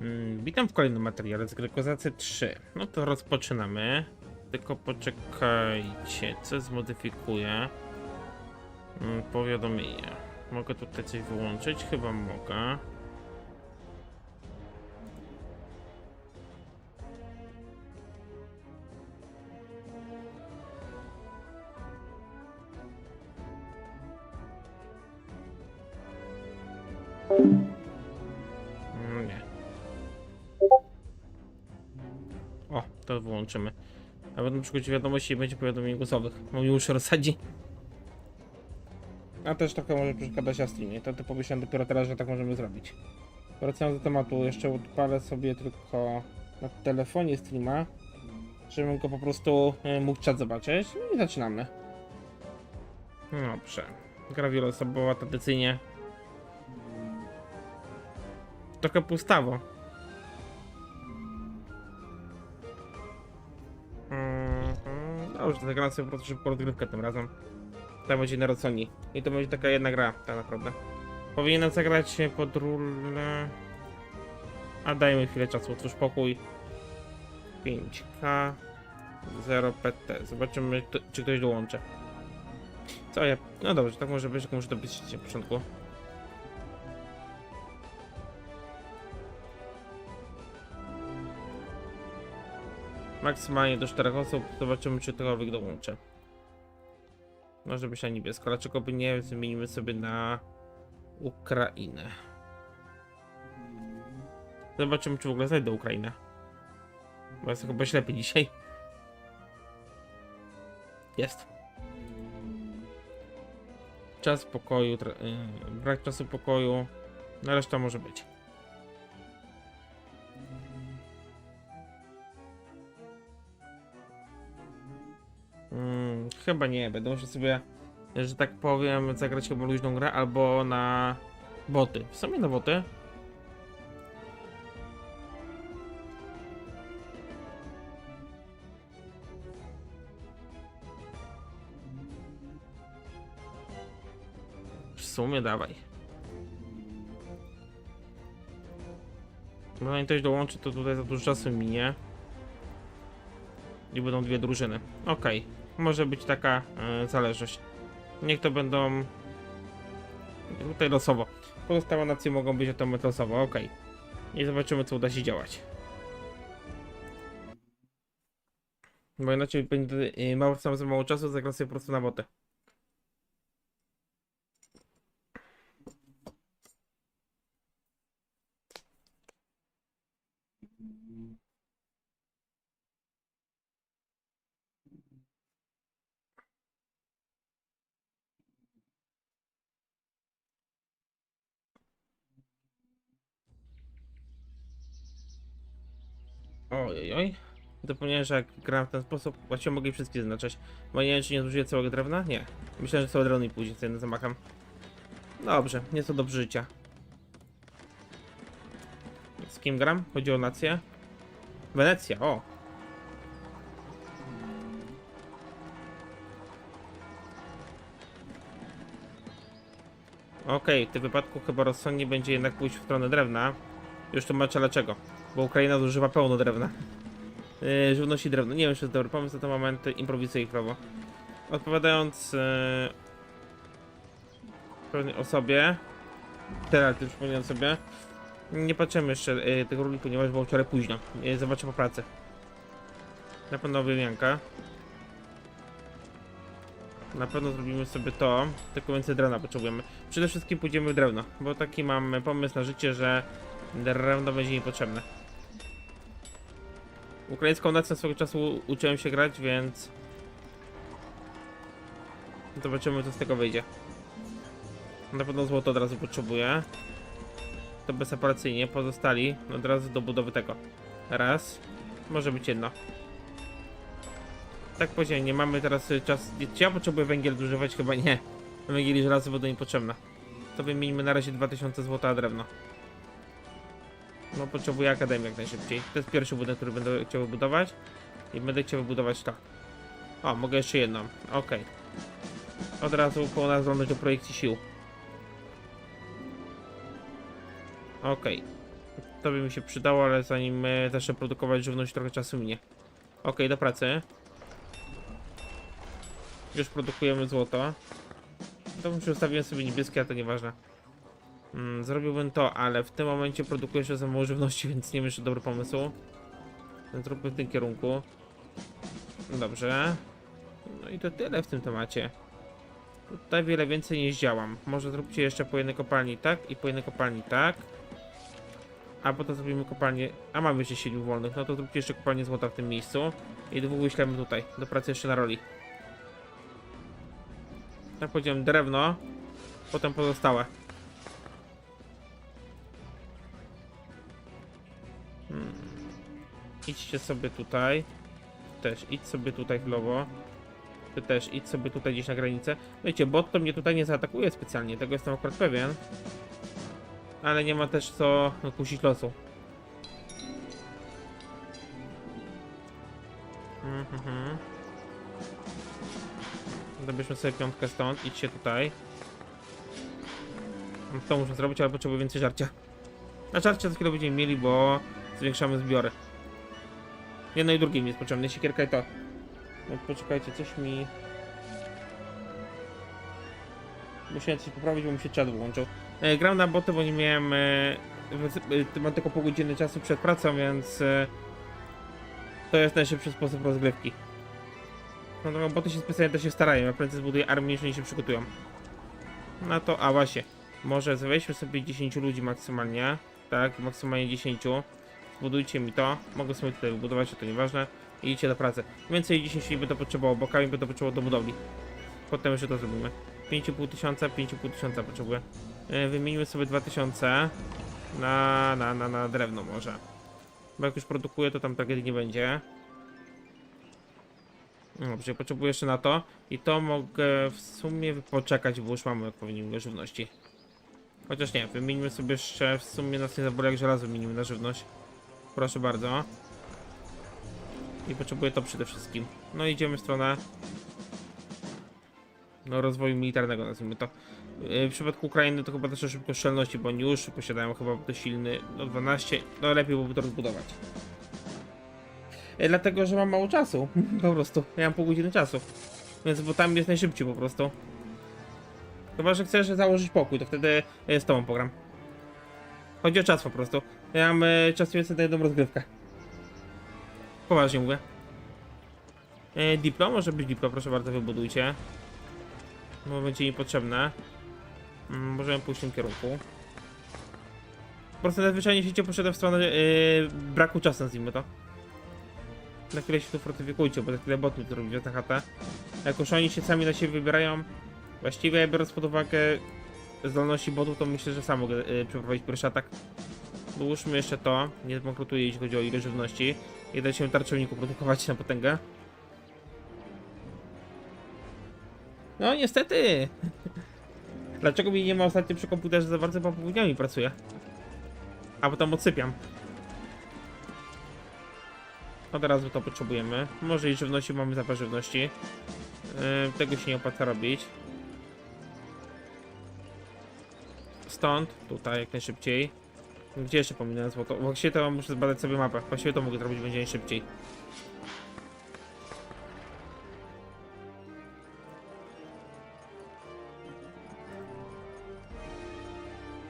Mm, witam w kolejnym materiale z gry Kozacy 3. No to rozpoczynamy. Tylko poczekajcie, co zmodyfikuję. Mm, powiadomienie. Mogę tutaj coś wyłączyć? Chyba mogę. To wyłączymy. A będą przychodzić wiadomości i będzie powiadomień głosowych. Bo mi uszy rozsadzi. A też trochę może przeszkadzać na streamie. To ty pomyślałem dopiero teraz, że tak możemy zrobić. Wracając do tematu, jeszcze odpalę sobie tylko na telefonie streama, żebym go po prostu e, mógł czat zobaczyć. No i zaczynamy. Dobrze. Gra wieloosobowa tradycyjnie. Trochę pustawo. Mhm. Dobrze, to zagram sobie po prostu szybko rozgrywkę tym razem. To będzie na Roconi. I to będzie taka jedna gra, tak naprawdę. Powinienem zagrać pod rulę... A dajmy chwilę czasu, otwórz pokój. 5K 0 PT. Zobaczymy, kto, czy ktoś dołączy. Co ja... No dobrze, tak może być, tylko muszę to być na początku. Maksymalnie do 4 osób. Zobaczymy, czy ktokolwiek dołączy. Może być na niebiesko. Dlaczego by nie? Zmienimy sobie na Ukrainę. Zobaczymy, czy w ogóle znajdę Ukrainę. Bo jest chyba ślepy dzisiaj. Jest. Czas pokoju, yy, brak czasu pokoju. No reszta może być. Chyba nie, będę musiał sobie, że tak powiem, zagrać chyba luźną grę albo na boty. W sumie na boty. W sumie dawaj. Bo zanim ktoś dołączy, to tutaj za dużo czasu minie. I będą dwie drużyny. Okej, może być taka e, zależność. Niech to będą tutaj losowo. Pozostałe nacje mogą być automat losowo, okej. I zobaczymy, co uda się działać. Bo inaczej będzie e, mało, sam za mało czasu, zagram sobie po prostu na botę. Oj, oj. Że jak gram w ten sposób, właściwie mogę je wszystkie zaznaczać. Bo nie wiem, czy nie zużyję całego drewna? Nie. Myślałem, że całe drewno i pójdzie z jednym zamachem. Dobrze, nie to do życia. Z kim gram? Chodzi o nację? Wenecja, o! Okej, w tym wypadku chyba rozsądnie będzie jednak pójść w stronę drewna. Już tłumaczę dlaczego. Bo Ukraina zużywa pełno drewna. Yy, żywności drewno. Nie wiem, czy to jest dobry pomysł na ten moment. Improwizuję chwilowo. Odpowiadając yy, pewnej osobie. Teraz już przypominam sobie. Nie patrzymy jeszcze yy, tego roli, ponieważ było wczoraj późno. Yy, zobaczę po pracy. Na pewno wymianka. Na pewno zrobimy sobie to, tylko więcej drewna potrzebujemy. Przede wszystkim pójdziemy w drewno, bo taki mam pomysł na życie, że drewno będzie niepotrzebne. Ukraińską nacją swego czasu uczyłem się grać, więc zobaczymy co z tego wyjdzie. Na pewno złoto od razu potrzebuję. To bezapelacyjnie, pozostali od razu do budowy tego. Raz, może być jedno. Tak powiedziałem, nie mamy teraz y, czas. Czy ja potrzebuję węgiel zużywać? Chyba nie. Węgiel i żelazo będą niepotrzebne. To wymienimy na razie 2000 zł a drewno. No potrzebuję akademię jak najszybciej. To jest pierwszy budynek, który będę chciał wybudować. I będę chciał wybudować to. O, mogę jeszcze jedną. Okej. Od razu pełna zdolność do projekcji sił. Okej. To by mi się przydało, ale zanim e, zacznę produkować żywność, trochę czasu minie. Okej, do pracy. Już produkujemy złoto. To już ustawiłem sobie niebieskie, a to nieważne. Mm, zrobiłbym to, ale w tym momencie produkuję jeszcze za mało żywności, więc nie wiem, czy dobry pomysł. Zróbmy w tym kierunku. Dobrze. No i to tyle w tym temacie. Tutaj wiele więcej nie zdziałam. Może zróbcie jeszcze po jednej kopalni tak i po jednej kopalni tak. A potem zrobimy kopalnię. A mamy jeszcze 7 wolnych. No to zróbcie jeszcze kopalnię złota w tym miejscu. I dwóch wyślemy tutaj. Do pracy jeszcze na roli. Tak powiedziałem, drewno. Potem pozostałe. Idźcie sobie tutaj. Też idź sobie tutaj w lewo. Ty też idź sobie tutaj gdzieś na granicę. Wiecie, bot to mnie tutaj nie zaatakuje specjalnie, tego jestem akurat pewien. Ale nie ma też co kusić losu. Mhm. Dobierzmy sobie piątkę stąd, idźcie tutaj. To muszę zrobić, ale potrzebuję więcej żarcia. Na żarcie za chwilę będziemy mieli, bo zwiększamy zbiory. Jedno i drugie mi jest potrzebne, siekierka i to. No, poczekajcie, coś mi... Musiałem coś poprawić, bo mi się czat wyłączył. E, gram na boty, bo nie miałem... E, e, mam tylko pół godziny czasu przed pracą, więc... E, to jest najszybszy sposób rozgrywki. No no, boty się specjalnie też się starają, ja prędzej zbuduję armię niż się przygotują. No to, a właśnie. Może weźmy sobie 10 ludzi maksymalnie. Tak, maksymalnie 10. Zbudujcie mi to. Mogę sobie tutaj wybudować, to nieważne. I idźcie do pracy. Więcej 10 nie będę potrzebował, bokami będę potrzebował do budowli. Potem jeszcze to zrobimy. 5,5 tysiąca, 5,5 tysiąca potrzebuję. Yy, Wymienimy sobie 2000 na, na, na, na drewno może. Bo jak już produkuję, to tam tragedii nie będzie. Dobrze, potrzebuję jeszcze na to. I to mogę w sumie poczekać, bo już mamy odpowiednią żywności. Chociaż nie, wymienimy sobie jeszcze, w sumie nas nie zaboli jak żelazo wymienimy na żywność. Proszę bardzo. I potrzebuję to przede wszystkim. No idziemy w stronę no, rozwoju militarnego, nazwijmy to. Yy, W przypadku Ukrainy to chyba też o szybkostrzelności, bo oni już posiadają chyba dość silny, no 12, no lepiej byłoby to rozbudować. Yy, Dlatego, że mam mało czasu, po prostu. Ja mam pół godziny czasu. Więc bo tam jest najszybciej po prostu. Chyba, że chcesz założyć pokój, to wtedy yy, z tobą pogram. Chodzi o czas po prostu. Ja mam yy, czas więcej na jedną rozgrywkę. Poważnie mówię. E, Diplo, może być Diplo, proszę bardzo, wybudujcie. Bo będzie mi potrzebne. Mm, Możemy pójść w tym kierunku. Po prostu najzwyczajniej w świecie poszedłem w stronę e, braku czasu, nazwijmy to. Na chwilę się tu fortyfikujcie, bo za chwilę bot to robi na chatę. Jak już oni się sami na siebie wybierają, właściwie biorąc pod uwagę zdolności botów, to myślę, że sam mogę e, przeprowadzić pierwszy atak. Dołóżmy jeszcze to, nie zbankrutuję jeśli chodzi o ilość żywności. I da się tarczowniku produkować na potęgę. No niestety! Dlaczego mi nie ma ostatnio przy komputerze za bardzo, bo południami pracuję. A potem odsypiam. Od razu to potrzebujemy. Może i żywności mamy zapach żywności. Yy, tego się nie opłaca robić. Stąd, tutaj jak najszybciej. Gdzie jeszcze pominąłem złoto? Właściwie to muszę zbadać sobie mapę. Właściwie to mogę zrobić będzie najszybciej.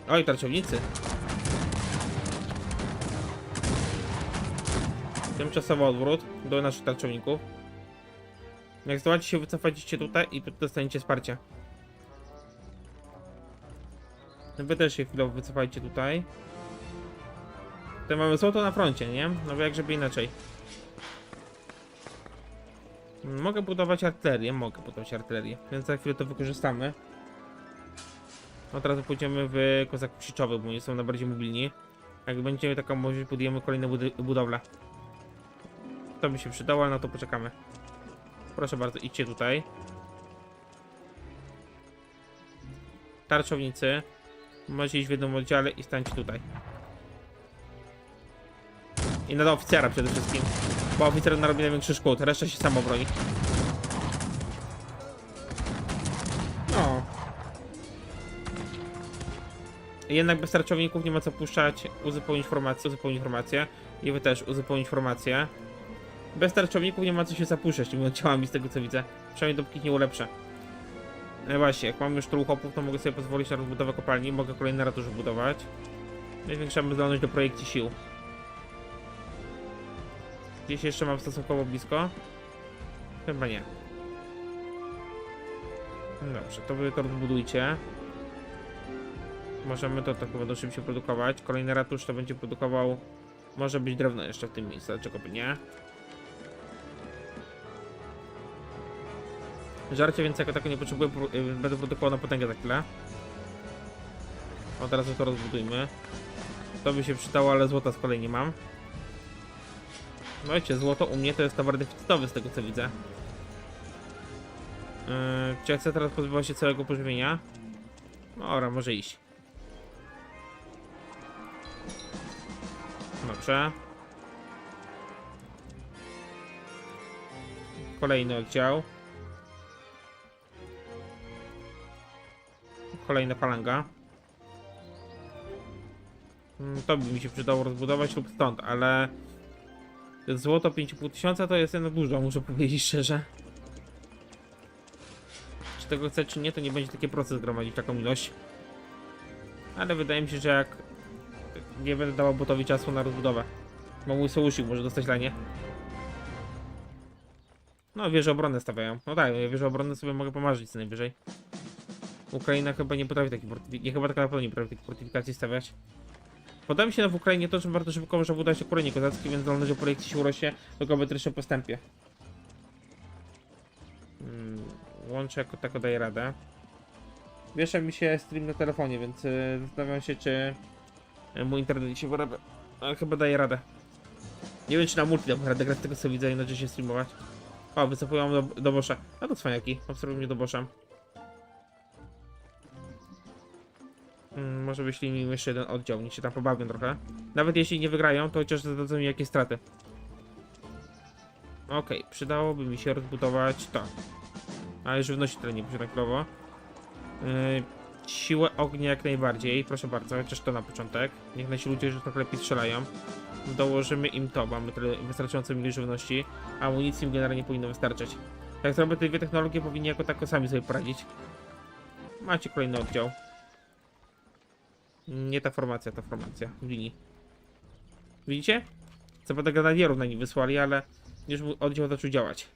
Oj, tarczownicy. Tymczasowy odwrót do naszych tarczowników. Jak zdołacie się wycofać, tutaj i dostaniecie wsparcia. Wy też się chwilowo wycofajcie tutaj. Tutaj mamy złoto na froncie, nie? No bo jak żeby inaczej. Mogę budować artylerię, mogę budować artylerię, więc za chwilę to wykorzystamy. Od razu pójdziemy w kozaków siczowych, bo oni są najbardziej mobilni. Jak będziemy taką możliwość, budujemy kolejne budy budowle. To by się przydało, na to poczekamy. Proszę bardzo, idźcie tutaj. Tarczownicy. Możecie iść w jednym oddziale i stańcie tutaj. I na oficera przede wszystkim. Bo oficer narobi największy szkód, reszta się samo broni. No. Jednak bez tarczowników nie ma co puszczać, uzupełnić formację, uzupełnić informację. I wy też uzupełnić formację. Bez tarczowników nie ma co się zapuszczać tymi ciałami z tego co widzę. Przynajmniej dopóki nie ulepszę. No właśnie, jak mam już tylu hopów, to mogę sobie pozwolić na rozbudowę kopalni, mogę kolejny ratusz budować. Zwiększamy zdolność do projekcji sił. Gdzieś jeszcze mam stosunkowo blisko? Chyba nie. Dobrze, to wy to rozbudujcie. Możemy to tak chyba szybciej produkować. Kolejny ratusz to będzie produkował. Może być drewno jeszcze w tym miejscu, dlaczego by nie? Żarcie więc jako tako nie potrzebuję, y, będę produkował na potęgę za chwilę. Od razu to rozbudujmy. To by się przydało, ale złota z kolei nie mam. No wiecie, złoto u mnie to jest towar deficytowy z tego co widzę. Yy, czy ja chcę teraz pozbywać się całego pożywienia? No ora, może iść. Dobrze. Kolejny oddział. Kolejna falanga. Mm, To by mi się przydało rozbudować lub stąd, ale złoto 5,5 tysiąca to jest jednak dużo, muszę powiedzieć szczerze. Czy tego chcę, czy nie, to nie będzie takie proces gromadzić taką ilość. Ale wydaje mi się, że jak nie będę dawał botowi czasu na rozbudowę. Bo mój sojusznik może dostać lanie. No, wieże obronne stawiają. No tak, wieże obronne sobie mogę pomarzyć co najwyżej. Ukraina chyba nie potrafi takich nie chyba tak naprawdę nie potrafi takich fortyfikacji stawiać. Podoba się w Ukrainie to, że bardzo szybko można budować okrojenie kozackie, więc zdolność do projekcji się urośnie do geometrycznym postępie. Hmm, łączę jako tako daje radę. Wiesza mi się stream na telefonie, więc yy, zastanawiam się, czy yy, mój internet się wyrabia. Ale chyba daje radę. Nie wiem, czy na multi dam radę grać tego co widzę i się streamować. O, wycofują do, do Boscha. A to cwaniaki, obserwują mnie do Boscha. Mm, może wyślij mi jeszcze jeden oddział, niech się tam pobawią trochę. Nawet jeśli nie wygrają, to chociaż zadadzą mi jakieś straty. Okej, przydałoby mi się rozbudować to. Ale żywności tyle nie posiadkowo. Yy, siłę ognia jak najbardziej, proszę bardzo, chociaż to na początek. Niech nasi ludzie już trochę lepiej strzelają. Dołożymy im to, mamy tyle wystarczającą ilość żywności. Amunicji im generalnie powinno wystarczyć. Jak zrobię te dwie technologie, powinni jako tako sami sobie poradzić. Macie kolejny oddział. Nie ta formacja, ta formacja w linii. Widzicie? Co prawda granadierów na nim wysłali, ale już oddział zaczął działać.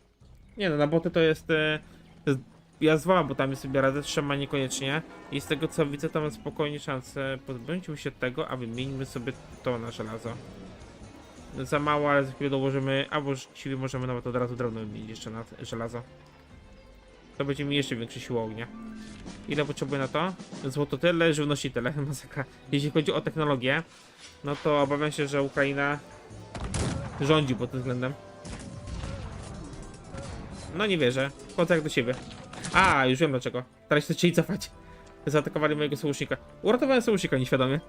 Nie no, na boty to jest... E, jest ja z dwoma botami sobie radzę, z trzema niekoniecznie. I z tego co widzę, to mam spokojnie szansę pozbądźmy się tego, a wymieńmy sobie to na żelazo. Za mało, ale za chwilę dołożymy, albo właściwie możemy nawet od razu drewno wymienić jeszcze na żelazo. To będzie mi jeszcze większy siła ognia. Ile potrzebuję na to? Złoto tyle, żywności tyle, masakra. Jeśli chodzi o technologię, no to obawiam się, że Ukraina rządzi pod tym względem. No nie wierzę. Chodzę jak do siebie. A, już wiem dlaczego. Teraz się zaczęli cofać. Zaatakowali mojego sojusznika. Uratowałem sojusznika nieświadomie.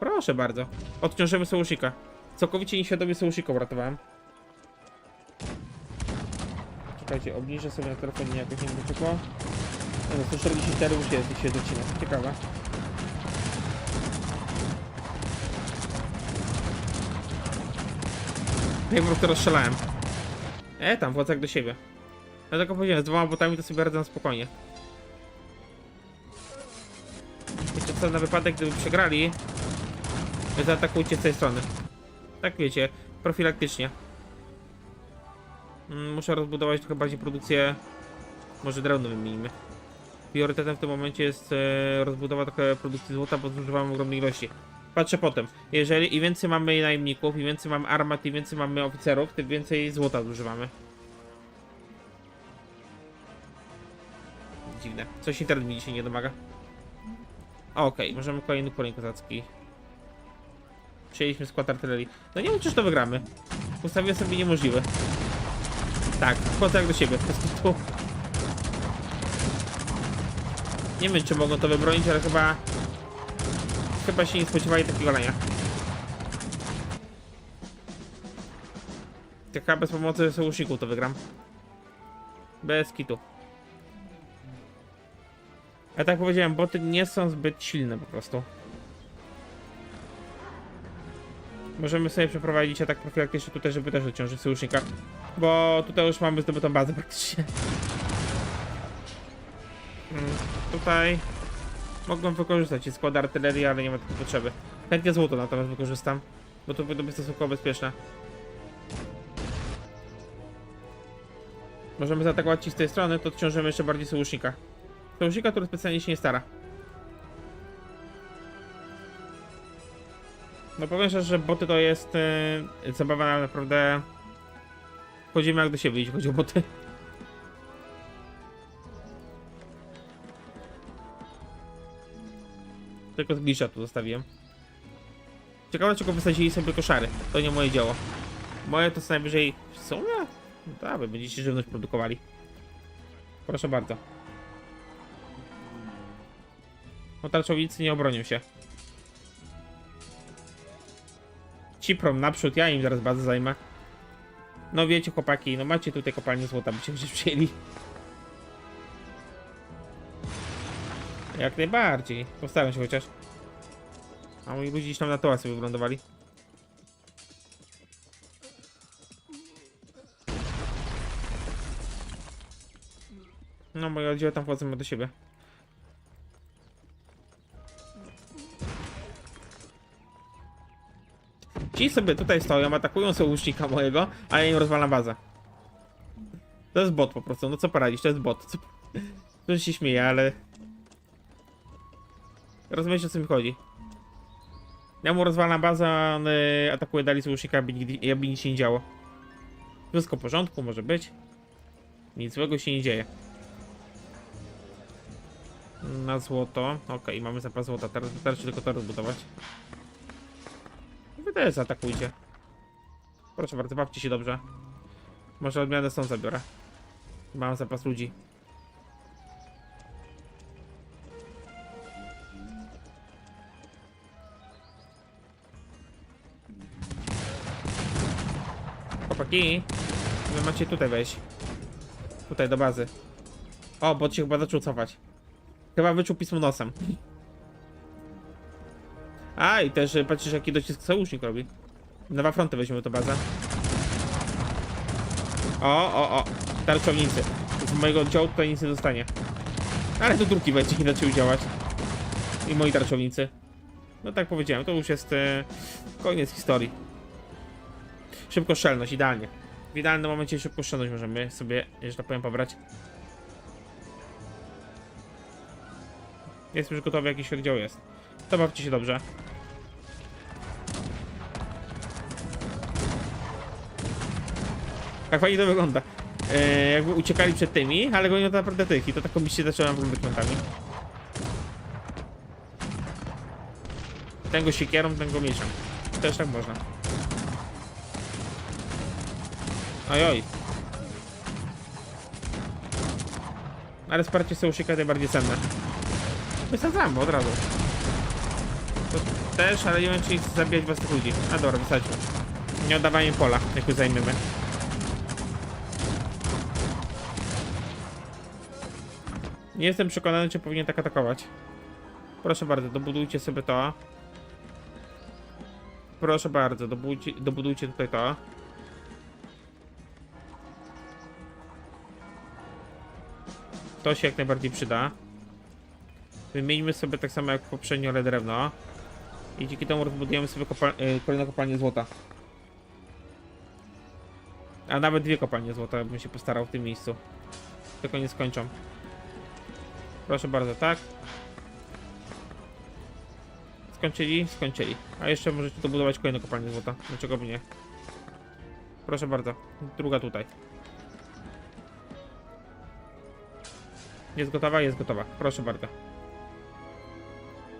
Proszę bardzo. Odciążymy sojusznika. Całkowicie nieświadomie sojusznika uratowałem. Czekajcie, obniżę sobie na telefonie jakoś nie czekło. No, 144 już jest, się docina. Ciekawe. Ja po prostu rozstrzelałem. E, tam, władza jak do siebie. Ja tylko powiedziałem, z dwoma botami to sobie radzę na spokojnie. Wiecie co, na wypadek gdyby przegrali, zaatakujcie z tej strony. Tak wiecie, profilaktycznie. Mm, Muszę rozbudować trochę bardziej produkcję. Może drewno wymienimy. Priorytetem w tym momencie jest e, rozbudowa trochę produkcji złota, bo zużywamy ogromnej ilości. Patrzę potem. Jeżeli im więcej mamy najemników, im więcej mamy armat, im więcej mamy oficerów, tym więcej złota zużywamy. Dziwne. Coś internet mi dzisiaj nie domaga. Okej, możemy kolejny koleń kozacki. Przyjęliśmy skład artylerii. No nie wiem, czyż to wygramy. Ustawiłem sobie niemożliwe. Tak, wchodzę jak do siebie. Nie wiem, czy mogą to wybronić, ale chyba... Chyba się nie spodziewali takiego lania. Taka bez pomocy sojuszników to wygram. Bez kitu. Ja tak powiedziałem, boty nie są zbyt silne po prostu. Możemy sobie przeprowadzić atak profilaktyczny tutaj, żeby też odciążyć sojusznika. Bo tutaj już mamy zdobytą bazę praktycznie. Mm, Tutaj mogłem wykorzystać skład artylerii, ale nie ma takiej potrzeby. Chętnie złoto natomiast wykorzystam, bo to będzie stosunkowo bezpieczne. Możemy zaatakować ci z tej strony, to odciążymy jeszcze bardziej sojusznika. Sojusznika, który specjalnie się nie stara. No powiem szczerze, że boty to jest yy, zabawa naprawdę... Chodzimy jak do siebie, jeśli chodzi o boty. Tylko glisza tu zostawiłem. Ciekawe, czego wysadzili sobie koszary. To nie moje dzieło. Moje to co najwyżej... Sumie? No tak, wy będziecie żywność produkowali. Proszę bardzo. Tarczownicy nie obronią się. Ciprom naprzód, ja im zaraz bazę zajmę. No wiecie chłopaki, no macie tutaj kopalnię złota, byście gdzieś przyjęli. Jak najbardziej. Postaram się chociaż. A moi ludzie gdzieś tam na toła sobie wylądowali. No moje oddziały tam wchodzą do siebie. Ci sobie tutaj stoją, atakują sojusznika mojego, a ja im rozwalam bazę. To jest bot po prostu, no co poradzić, to jest bot. Co... Się śmieje, ale... Rozumiecie o co mi chodzi. Ja mu rozwalam bazę, on y, atakuje dalej sojusznika, aby, nigdy, aby nic się nie działo. Wszystko w porządku, może być. Nic złego się nie dzieje. Na złoto. Okej, mamy zapas złota. Teraz wystarczy tylko to rozbudować. Też zaatakujcie. Proszę bardzo, bawcie się dobrze. Może odmianę stąd zabiorę. Mam zapas ludzi. Chłopaki, wy macie tutaj wejść. Tutaj do bazy. O, bo się chyba zaczął cofać. Chyba wyczuł pismo nosem. A, i też y, patrzysz jaki docisk sojusznik robi. Nowa fronty weźmiemy to bazę. O, o, o. Tarczownicy. Z mojego oddziału tutaj nic nie dostanie. Ale to drugi będzie zaczęły działać. I moi tarczownicy. No tak powiedziałem, to już jest e, koniec historii. Szybkostrzelność, idealnie. W idealnym momencie szybkostrzelność możemy sobie, że tak powiem, pobrać. Jest już gotowy, jakiś oddział jest. To bawcie się dobrze. Tak fajnie to wygląda. E, jakby uciekali przed tymi, ale gonią to naprawdę tych i to taką misję zaczęłam wyglądać momentami. Ten go siekierą, ten mieczem. Też tak można. Oj, oj. Ale wsparcie sojusznika najbardziej cenne. Wysadzamy od razu. To też, ale nie wiem czy zabijać was tych ludzi. A dobra, wysadźmy. Nie oddawaj im pola, jak już zajmiemy. Nie jestem przekonany, czy powinien tak atakować. Proszę bardzo, dobudujcie sobie to. Proszę bardzo, dobudujcie, dobudujcie tutaj to. To się jak najbardziej przyda. Wymieńmy sobie tak samo jak poprzednio ale drewno. I dzięki temu rozbudujemy sobie kopal y, kolejną kopalnię złota. A nawet dwie kopalnie złota bym się postarał w tym miejscu. Tylko nie skończą. Proszę bardzo, tak. Skończyli? Skończyli. A jeszcze możecie dobudować kolejną kopalnię złota. Dlaczego by nie? Proszę bardzo. Druga tutaj. Jest gotowa? Jest gotowa. Proszę bardzo.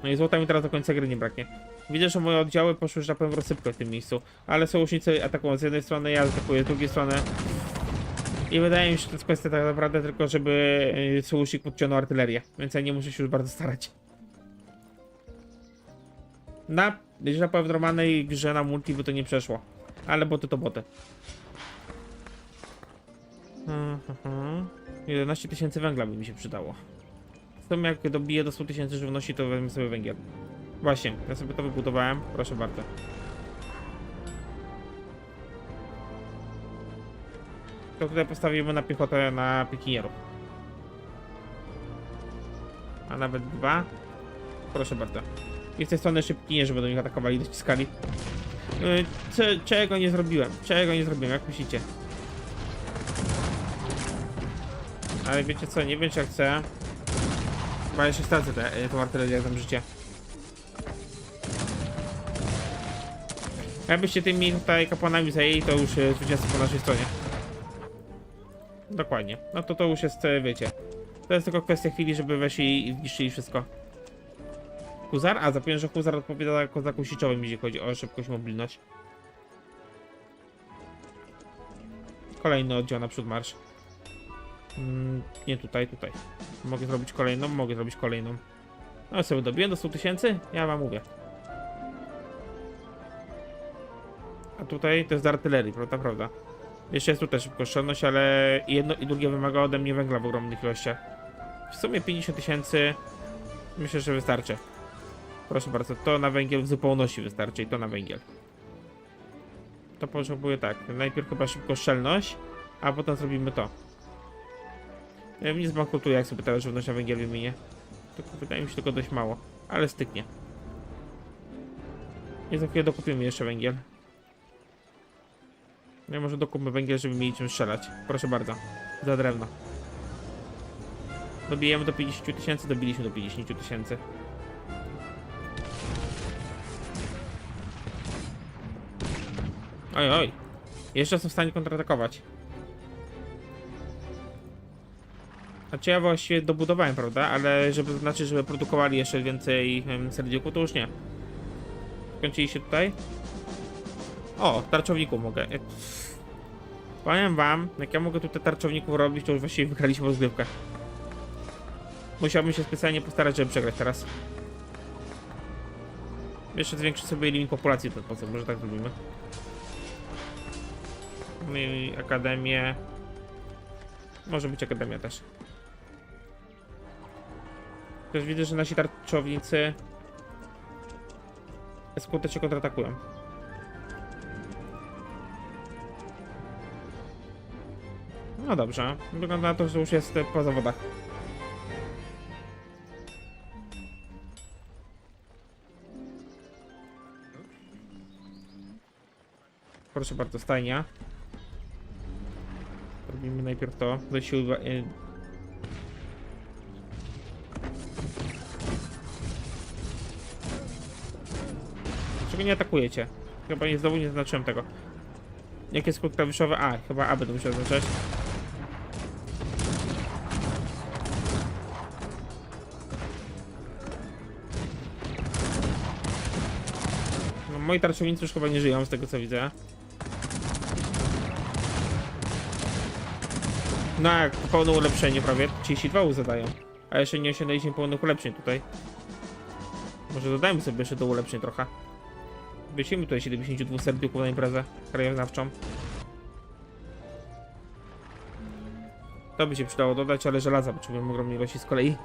No i złota mi teraz do końca gry nie braknie. Widzę, że moje oddziały poszły, że tak powiem, w rozsypkę w tym miejscu. Ale sojusznicy atakują z jednej strony, ja atakuję z drugiej strony. I wydaje mi się, że to jest kwestia tak naprawdę tylko, żeby y, sojusznik podciągnął artylerię. Więc ja nie muszę się już bardzo starać. Na, że tak powiem, normalnej grze na multi by to nie przeszło. Ale boty to boty. Mhm. 11 tysięcy węgla by mi się przydało. Sumie jak dobiję do 100 tysięcy żywności, to wezmę sobie węgiel. Właśnie, ja sobie to wybudowałem, proszę bardzo. To tutaj postawimy na piechotę na pikinierów. A nawet dwa. Proszę bardzo. I z tej strony szybki, żeby do nich atakowali, dociskali. Yy, cze- czego nie zrobiłem? Czego nie zrobiłem? Jak myślicie? Ale wiecie co, nie wiem czy jak chcę. Chyba jeszcze stracę tę tą artylerię, jak tam życie. Jakbyście tymi tutaj kapłanami zajęli, to już e, zwycięstwo po naszej stronie. Dokładnie. No to to już jest, e, wiecie. To jest tylko kwestia chwili, żeby weszli i zniszczyli wszystko. Huzar? A, zapomniałem, że Huzar odpowiada kozaku sieciowym, jeśli chodzi o szybkość, mobilność. Kolejny oddział naprzód marsz. Mm, nie tutaj, tutaj. Mogę zrobić kolejną? Mogę zrobić kolejną. No sobie dobiłem do 100 tysięcy? Ja wam mówię. A tutaj to jest z artylerii, prawda, prawda. Jeszcze jest tutaj szybkoszczelność, ale jedno i drugie wymaga ode mnie węgla w ogromnych ilościach. W sumie 50 tysięcy myślę, że wystarczy. Proszę bardzo, to na węgiel w zupełności wystarczy i to na węgiel. To potrzebuję tak, najpierw chyba szybkoszczelność, a potem zrobimy to. Ja nie zbankrutuję, jak sobie teraz żywność na węgiel wymienię. Tylko wydaje mi się tylko dość mało, ale styknie. I za chwilę dokupimy jeszcze węgiel. I może dokupmy węgiel, żeby mieli czym strzelać. Proszę bardzo, za drewno. Dobijemy do 50 tysięcy, dobiliśmy do 50 tysięcy. Oj, oj. Jeszcze są w stanie kontratakować. Znaczy ja właściwie dobudowałem, prawda? Ale żeby znaczy, żeby produkowali jeszcze więcej serdziuków, to już nie. Skończyli się tutaj? O, tarczowników mogę. Powiem wam, jak ja mogę tutaj tarczowników robić, to już właściwie wygraliśmy rozgrywkę. Musiałbym się specjalnie postarać, żeby przegrać teraz. Jeszcze zwiększy sobie limit populacji ten sposób, może tak zrobimy. No i akademię. Może być akademia też. Też widzę, że nasi tarczownicy skutecznie kontratakują. No dobrze. Wygląda na to, że już jest po zawodach. Proszę bardzo, stajnia. Robimy najpierw to. Do sił. Dlaczego nie atakujecie? Chyba nie znowu nie zaznaczyłem tego. Jakie skutki klawiszowe? A, chyba A będę musiał zaznaczać. No, moi tarczownicy już chyba nie żyją z tego co widzę. No jak pełne ulepszenie prawie 32 zadają. A jeszcze nie osiągnęliśmy pełnych ulepszeń tutaj. Może dodajmy sobie jeszcze do ulepszeń trochę. Wyślijmy tutaj 72 serduków na imprezę krajoznawczą. To by się przydało dodać, ale żelaza potrzebujemy ogromnej ilości z kolei.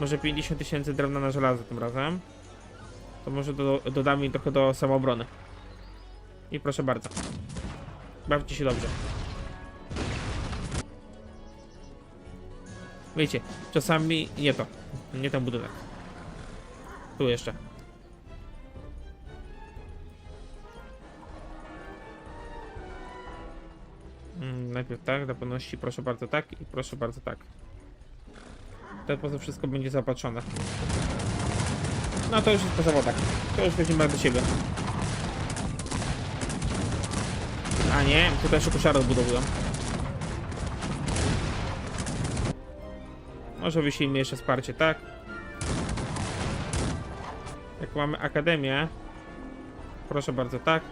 Może 50 tysięcy drewna na żelazo tym razem. To może do, dodamy trochę do samoobrony. I proszę bardzo. Bawcie się dobrze. Wiecie, czasami nie to. Nie ten budynek. Tu jeszcze. Najpierw tak, do pewności proszę bardzo tak i proszę bardzo tak. Wtedy poza wszystko będzie zaopatrzone. No to już jest po zawodach. To już weźmiemy do siebie. A nie, tutaj jeszcze koszary odbudowują. Może wyślijmy jeszcze wsparcie, tak? Jak mamy akademię, proszę bardzo, tak?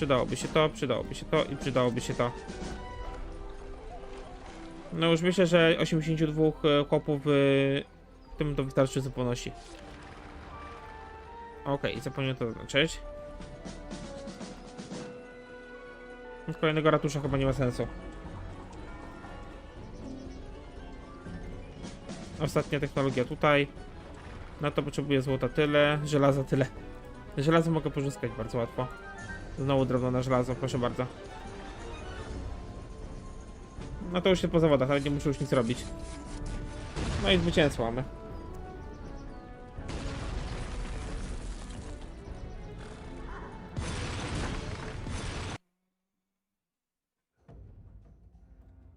Przydałoby się to, przydałoby się to i przydałoby się to. No już myślę, że 82 e, chłopów y, tym to wystarczy w zupełności. Okej, zapomniałem to zaznaczyć. Kolejnego ratusza chyba nie ma sensu. Ostatnia technologia tutaj. Na to potrzebuję złota tyle, żelaza tyle. Żelazo mogę pozyskać bardzo łatwo. Znowu drewno na żelazo, proszę bardzo. No to już się po zawodach, nawet nie muszę już nic robić. No i zwycięstwo mamy.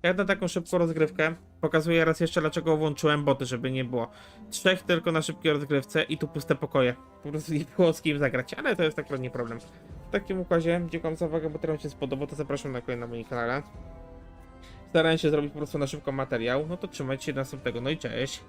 Jak na taką szybką rozgrywkę, pokazuję raz jeszcze dlaczego włączyłem boty, żeby nie było trzech tylko na szybkiej rozgrywce i tu puste pokoje. Po prostu nie było z kim zagrać, ale to jest tak nie problem. Takim układzie, dziękuję za uwagę, bo teraz się spodobał, to zapraszam na kolejny na moim kanale. Starałem się zrobić po prostu na szybko materiał, no to trzymajcie się następnego, no i cześć.